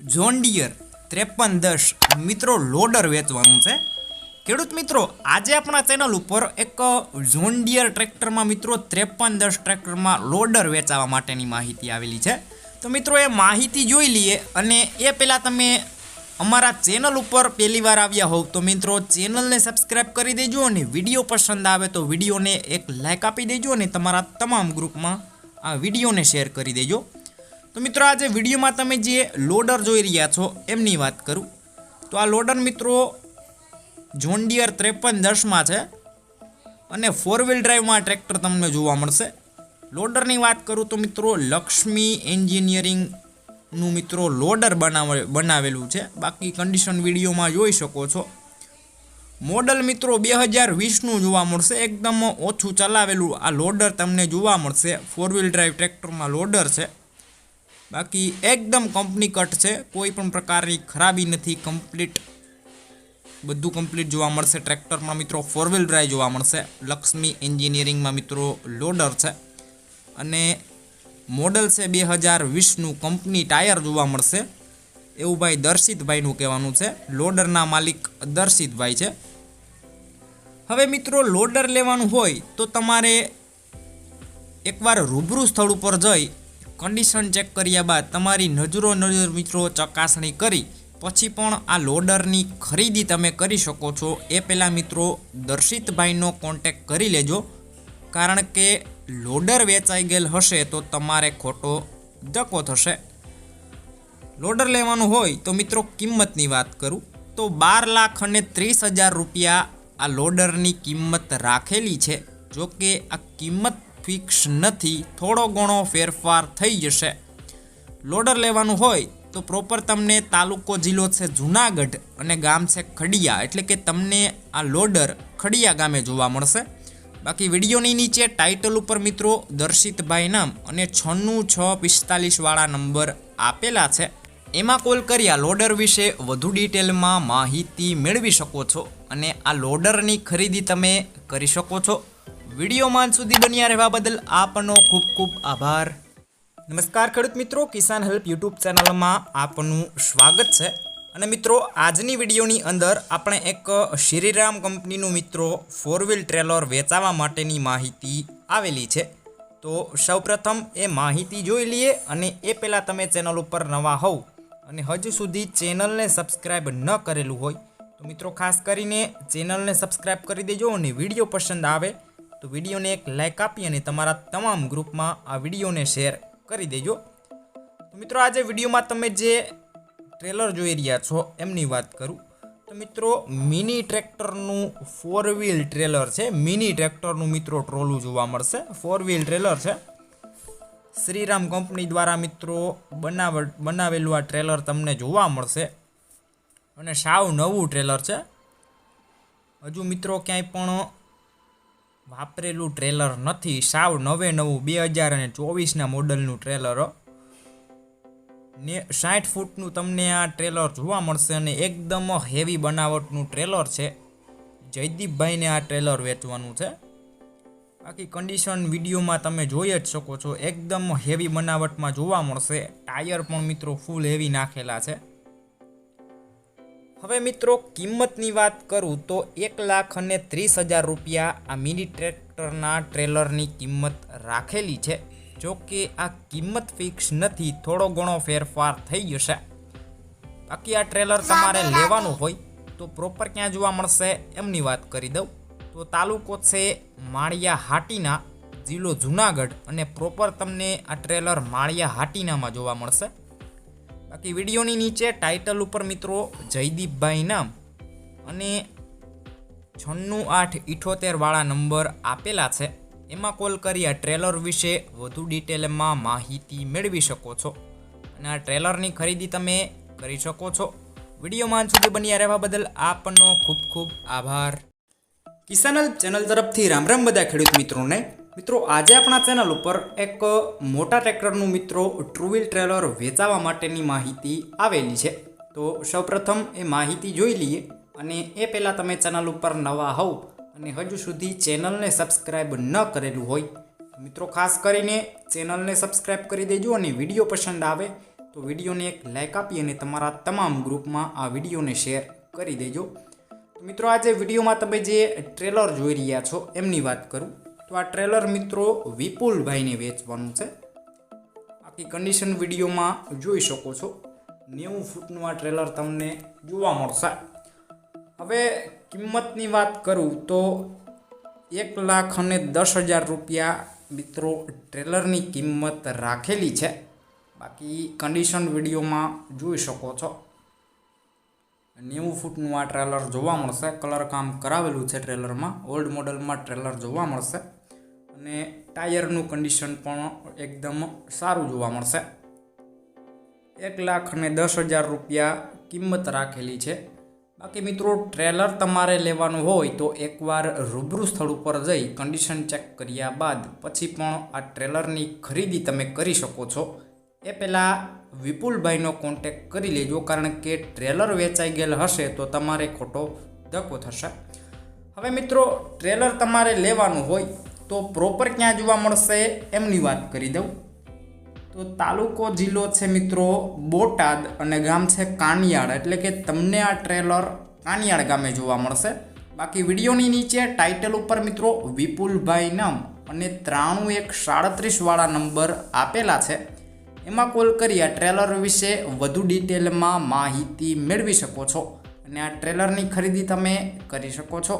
John dear ત્રેપન દસ મિત્રો લોડર વેચવાનું છે. ખેડૂત મિત્રો, આજે આપણા ચેનલ ઉપર એક જોન ડિયર ટ્રેક્ટરમાં મિત્રો ત્રેપન દસ ટ્રેક્ટરમાં લોડર વેચાવા માટેની માહિતી આવેલી છે. તો મિત્રો, એ માહિતી જોઈ લઈએ અને એ પહેલાં તમે અમારા ચેનલ ઉપર પહેલી વાર આવ્યા હોવ તો મિત્રો ચેનલને સબસ્ક્રાઈબ કરી દેજો અને વીડિયો પસંદ આવે તો વિડીયોને એક લાઇક આપી દેજો અને તમારા તમામ ગ્રુપમાં આ વિડીયોને શેર કરી દેજો. તો મિત્રો આજે વિડીયોમાં તમે જે લોડર જોઈ રહ્યા છો, એમની વાત કરું. તો આ લોડર મિત્રો જોન ડિયર ત્રેપન દસમાં છે અને ફોર વ્હીલ ડ્રાઈવમાં ટ્રેક્ટર તમને જોવા મળશે. લોડરની વાત કરું તો મિત્રો લક્ષ્મી એન્જિનિયરિંગનું મિત્રો લોડર બનાવે, બનાવેલું છે. બાકી કન્ડિશન વિડીયોમાં જોઈ શકો છો. મોડલ મિત્રો બે હજાર વીસનું જોવા મળશે. એકદમ ઓછું ચલાવેલું આ લોડર તમને જોવા મળશે. ફોર વ્હીલ ડ્રાઈવ ટ્રેક્ટરમાં લોડર છે. બાકી એકદમ કંપની કટ છે. કોઈ પણ પ્રકારની ખરાબી નથી. કમ્પ્લીટ બધું કમ્પ્લીટ જોવા મળશે. ટ્રેક્ટરમાં મિત્રો ફોર વ્હીલ ડ્રાઈવ જોવા મળશે. લક્ષ્મી એન્જિનિયરિંગમાં મિત્રો લોડર છે. અને મોડલ છે બે હજાર વીસનું કંપની ટાયર જોવા મળશે. એવું ભાઈ દર્શિતભાઈનું કહેવાનું છે. લોડરના માલિક દર્શિતભાઈ છે. હવે મિત્રો લોડર લેવાનું હોય તો તમારે એકવાર રૂબરૂ સ્થળ ઉપર જઈ કન્ડિશન ચેક કર્યા બાદ તમારી નજરો નજર મિત્રો ચકાસણી કરી. પછી પણ આ લોડરની ખરીદી તમે કરી શકો છો. એ પહેલાં મિત્રો દર્શિતભાઈનો કોન્ટેક કરી લેજો. કારણ કે લોડર વેચાઈ ગયેલ હશે તો તમારે ખોટો ધક્કો થશે. લોડર લેવાનું હોય તો મિત્રો કિંમતની વાત કરું. તો બાર લાખ અને ત્રીસ હજાર રૂપિયા આ લોડરની કિંમત રાખેલી છે. જો કે આ કિંમત ફિક્સ નથી, થોડો ઘણો ફેરફાર થઈ જશે. લોડર લેવાનું હોય તો પ્રોપર તમને તાલુકો જિલ્લો છે જુનાગઢ અને ગામ છે ખડિયા. એટલે કે તમને આ લોડર ખડિયા ગામે જોવા મળશે. બાકી વિડીયોની નીચે ટાઇટલ ઉપર મિત્રો દર્શિતભાઈ નામ અને છન્નું છ પિસ્તાલીસવાળા નંબર આપેલા છે. એમાં કોલ કર્યા લોડર વિશે વધુ ડિટેલમાં માહિતી મેળવી શકો છો અને આ લોડરની ખરીદી તમે કરી શકો છો. વિડીયોમાં માન સુધી બન્યા રહેવા બદલ આપનો ખૂબ ખૂબ આભાર. નમસ્કાર ખેડૂત મિત્રો, કિસાન હેલ્પ યુટ્યુબ ચેનલમાં આપનું સ્વાગત છે. અને મિત્રો, આજની વિડીયોની અંદર આપણે એક શ્રીરામ કંપનીનું મિત્રો ફોર વ્હીલ ટ્રેલર વેચાવા માટેની માહિતી આવેલી છે. તો સૌપ્રથમ એ માહિતી જોઈ લઈએ અને એ પહેલાં તમે ચેનલ ઉપર નવા હોવ અને હજુ સુધી ચેનલને સબસ્ક્રાઈબ ન કરેલું હોય તો મિત્રો, ખાસ કરીને ચેનલને સબસ્ક્રાઈબ કરી દેજો અને વીડિયો પસંદ આવે તો વિડીયોને એક લાઇક આપી અને તમારા તમામ ગ્રુપમાં આ વિડીયોને શેર કરી દેજો. તો મિત્રો, આજે વિડીયોમાં તમે જે ટ્રેલર જોઈ રહ્યા છો, એમની વાત કરું. તો મિત્રો, મિની ટ્રેક્ટરનું ફોર વ્હીલ ટ્રેલર છે. મિની ટ્રેક્ટરનું મિત્રો ટ્રોલું જોવા મળશે. ફોર વ્હીલ ટ્રેલર છે. શ્રીરામ કંપની દ્વારા મિત્રો બનાવ, બનાવેલું આ ટ્રેલર તમને જોવા મળશે. અને સાવ નવું ટ્રેલર છે. હજુ મિત્રો ક્યાંય પણ વાપરેલું ટ્રેલર નથી. સાવ નવે નવું, બે હજાર અને ચોવીસના મોડલનું ટ્રેલર ને સાઠ ફૂટનું તમને આ ટ્રેલર જોવા મળશે અને એકદમ હેવી બનાવટનું ટ્રેલર છે. જયદીપભાઈને આ ટ્રેલર વેચવાનું છે. બાકી કન્ડિશન વિડીયોમાં તમે જોઈ જ શકો છો. એકદમ હેવી બનાવટમાં જોવા મળશે. ટાયર પણ મિત્રો ફૂલ હેવી નાખેલા છે. હવે મિત્રો કિંમતની વાત કરું તો એક લાખ અને ત્રીસ હજાર રૂપિયા આ મિની ટ્રેક્ટરના ટ્રેલરની કિંમત રાખેલી છે. જો કે આ કિંમત ફિક્સ નથી થોડો ઘણો ફેરફાર થઈ જશે. બાકી આ ટ્રેલર તમારે લેવાનું હોય તો પ્રોપર ક્યાં જોવા મળશે એમની વાત કરી દઉં. તો તાલુકો છે માળિયા હાટીના જિલ્લો જુનાગઢ અને પ્રોપર તમને આ ટ્રેલર માળિયા હાટીનામાં જોવા મળશે. બાકી વિડીયોની નીચે ટાઇટલ ઉપર મિત્રો જયદીપભાઈ નામ અને છન્નું આઠ ઇઠોતેરવાળા નંબર આપેલા છે. એમાં કોલ કરી આ ટ્રેલર વિશે વધુ ડિટેલમાં માહિતી મેળવી શકો છો. અને આ ટ્રેલરની ખરીદી તમે કરી શકો છો. વિડીયોમાં સુધી બન્યા રહેવા બદલ આપનો ખૂબ ખૂબ આભાર. કિસાનલ ચેનલ તરફથી રામ રામ બધા ખેડૂત મિત્રોને મિત્રો, આજે આપણા ચેનલ ઉપર એક મોટા ટ્રેક્ટરનું મિત્રો ટ્રુ વ્હીલ ટ્રેલર વેચાવા માટેની માહિતી આવેલી છે. તો સૌપ્રથમ એ માહિતી જોઈ લઈએ અને એ પહેલાં તમે ચેનલ ઉપર નવા હોવ અને હજુ સુધી ચેનલને સબસ્ક્રાઈબ ન કરેલું હોય મિત્રો, ખાસ કરીને ચેનલને સબસ્ક્રાઈબ કરી દેજો અને વીડિયો પસંદ આવે, તો વિડીયોને એક લાઇક આપી અને તમારા તમામ ગ્રુપમાં આ વિડીયોને શેર કરી દેજો. મિત્રો, આજે વિડીયોમાં તમે જે ટ્રેલર જોઈ રહ્યા છો, એમની વાત કરું. તો આ ટ્રેલર મિત્રો વિપુલભાઈને વેચવાનું છે. આખી કન્ડિશન વિડીયોમાં જોઈ શકો છો. નેવું ફૂટનું આ ટ્રેલર તમને જોવા મળશે. હવે કિંમતની વાત કરું તો એક લાખ અને દસ હજાર રૂપિયા મિત્રો ટ્રેલરની કિંમત રાખેલી છે. બાકી કન્ડિશન વિડીયોમાં જોઈ શકો છો. નેવું ફૂટનું આ ટ્રેલર જોવા મળશે. કલર કામ કરાવેલું છે ટ્રેલરમાં ઓલ્ડ મોડલમાં ટ્રેલર જોવા મળશે. અને ટાયરનું કન્ડિશન પણ એકદમ સારું જોવા મળશે. એક લાખ અને દસ હજાર રૂપિયા કિંમત રાખેલી છે. બાકી મિત્રો ટ્રેલર તમારે લેવાનું હોય તો એકવાર રૂબરૂ સ્થળ ઉપર જઈ કન્ડિશન ચેક કર્યા બાદ પછી પણ આ ટ્રેલરની ખરીદી તમે કરી શકો છો. એ પહેલાં વિપુલભાઈનો કોન્ટેક કરી લેજો, કારણ કે ટ્રેલર વેચાઈ ગયેલ હશે તો તમારે ખોટો ધક્કો થશે. હવે મિત્રો ટ્રેલર તમારે લેવાનું હોય તો પ્રોપર ક્યાં જોવા મળશે? એમની વાત કરી દઉં. તો તાલુકો જિલ્લો છે મિત્રો બોટાદ અને ગામ છે કાનિયાળ. એટલે કે તમને આ ટ્રેલર કાનિયાળ ગામે જોવા મળશે. બાકી વિડીયોની નીચે ટાઇટલ ઉપર મિત્રો વિપુલભાઈ નામ અને ત્રાણું એક સાડત્રીસવાળા નંબર આપેલા છે. એમાં કોલ કરી આ ટ્રેલર વિશે વધુ ડિટેલમાં માહિતી મેળવી શકો છો. અને આ ટ્રેલરની ખરીદી તમે કરી શકો છો.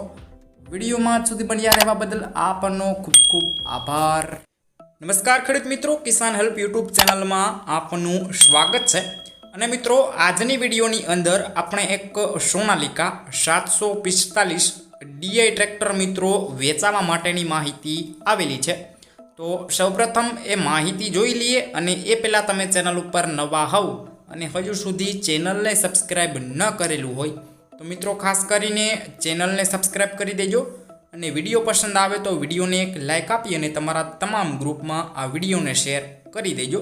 વિડીયોમાં સુધી બન્યા રહેવા બદલ આપનો ખૂબ ખૂબ આભાર. નમસ્કાર ખેડૂત મિત્રો, કિસાન હેલ્પ યુટ્યુબ ચેનલમાં આપનું સ્વાગત છે. અને મિત્રો, આજની વિડીયોની અંદર આપણે એક સોનાલિકા સાતસો પિસ્તાલીસ ડીઆઈ ટ્રેક્ટર મિત્રો વેચાવા માટેની માહિતી આવેલી છે. તો સૌપ્રથમ એ માહિતી જોઈ લઈએ અને એ પહેલાં તમે ચેનલ ઉપર નવા હોવ અને હજુ સુધી ચેનલને સબસ્ક્રાઈબ ન કરેલું હોય તો મિત્રો, ખાસ કરીને ચેનલને સબસ્ક્રાઈબ કરી દેજો અને વીડિયો પસંદ આવે તો વિડીયોને એક લાઇક આપી અને તમારા તમામ ગ્રુપમાં આ વિડીયોને શેર કરી દેજો.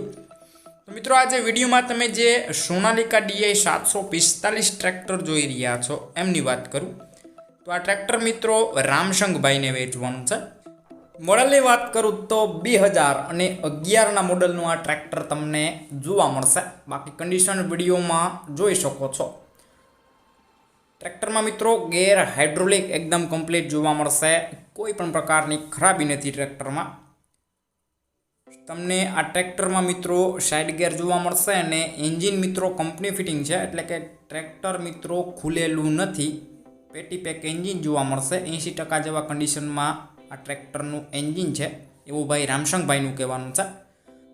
તો મિત્રો, આજે વિડીયોમાં તમે જે સોનાલિકા ડીઆઈ સાતસો પિસ્તાલીસ ટ્રેક્ટર જોઈ રહ્યા છો, એમની વાત કરું. તો આ ટ્રેક્ટર મિત્રો રામસંગભાઈને વેચવાનું છે. મોડલની વાત કરું તો બે હજાર અને અગિયારના મોડલનું આ ટ્રેક્ટર તમને જોવા મળશે. બાકી કન્ડિશન વિડીયોમાં જોઈ શકો છો. ટ્રેક્ટરમાં મિત્રો ગેર હાઇડ્રોલિક એકદમ કમ્પ્લીટ જોવા મળશે. કોઈ પણ પ્રકારની ખરાબી નથી ટ્રેક્ટરમાં. તમને આ ટ્રેક્ટરમાં મિત્રો સાઇડ ગેર જોવા મળશે અને એન્જિન મિત્રો કંપની ફિટિંગ છે, એટલે કે ટ્રેક્ટર મિત્રો ખુલેલું નથી. પેટી પેક એન્જિન જોવા મળશે. એંશી ટકા જેવા કન્ડિશનમાં આ ટ્રેક્ટરનું એન્જિન છે. એવું ભાઈ રામસંગભાઈનું કહેવાનું છે.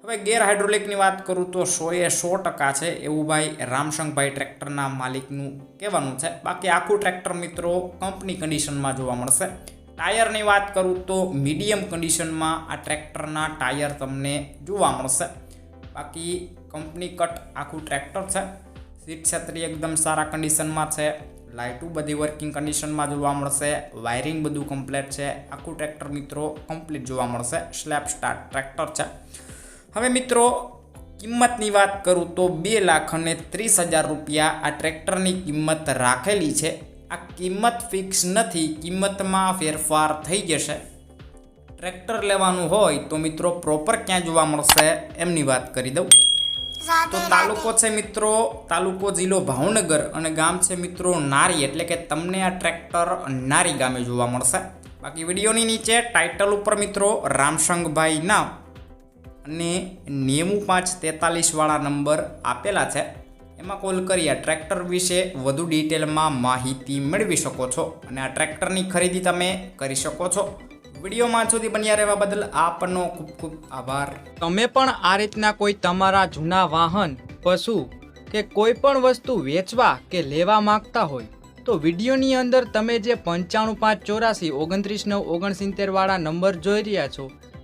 હવે ગેર હાઇડ્રોલિકની વાત કરું તો સોએ સો ટકા છે એવું ભાઈ રામસંગભાઈ ટ્રેક્ટરના માલિકનું કહેવાનું છે. બાકી આખું ટ્રેક્ટર મિત્રો કંપની કન્ડિશનમાં જોવા મળશે. ટાયરની વાત કરું તો મીડિયમ કન્ડિશનમાં આ ટ્રેક્ટરના ટાયર તમને જોવા મળશે. બાકી કંપની કટ આખું ટ્રેક્ટર છે. સીટ છત્રી એકદમ સારા કન્ડિશનમાં છે. લાઇટું બધી વર્કિંગ કન્ડિશનમાં જોવા મળશે. વાયરિંગ બધું કમ્પ્લીટ છે. આખું ટ્રેક્ટર મિત્રો કમ્પ્લીટ જોવા મળશે. સ્લેબ સ્ટાર્ટ ટ્રેક્ટર છે. હવે મિત્રો કિંમતની વાત કરું તો બે લાખ અને ત્રીસ હજાર રૂપિયા આ ટ્રેક્ટરની કિંમત રાખેલી છે. આ કિંમત ફિક્સ નથી કિંમતમાં ફેરફાર થઈ જશે. ટ્રેક્ટર લેવાનું હોય તો મિત્રો પ્રોપર ક્યાં જોવા મળશે એમની વાત કરી દઉં. તો તાલુકો છે મિત્રો તાલુકો જિલ્લો ભાવનગર અને ગામ છે મિત્રો નારી એટલે કે તમને આ ટ્રેક્ટર નારી ગામે જોવા મળશે. બાકી વિડીયોની નીચે ટાઇટલ ઉપર મિત્રો રામસંગભાઈ નામ અને નેવું પાંચ તેતાલીસવાળા નંબર આપેલા છે. એમાં કોલ કરી આ ટ્રેક્ટર વિશે વધુ ડિટેલમાં માહિતી મેળવી શકો છો અને આ ટ્રેક્ટરની ખરીદી તમે કરી શકો છો. વિડીયોમાં સુધી બન્યા રહેવા બદલ આપનો ખૂબ ખૂબ આભાર. તમે પણ આ રીતના કોઈ તમારા જૂના વાહન, પશુ કે કોઈ પણ વસ્તુ વેચવા કે લેવા માંગતા હોય, તો વિડીયોની અંદર તમે જે પંચાણું પાંચ ચોરાસી, ઓગણત્રીસ નવ ઓગણસિત્તેરવાળા નંબર જોઈ રહ્યા છો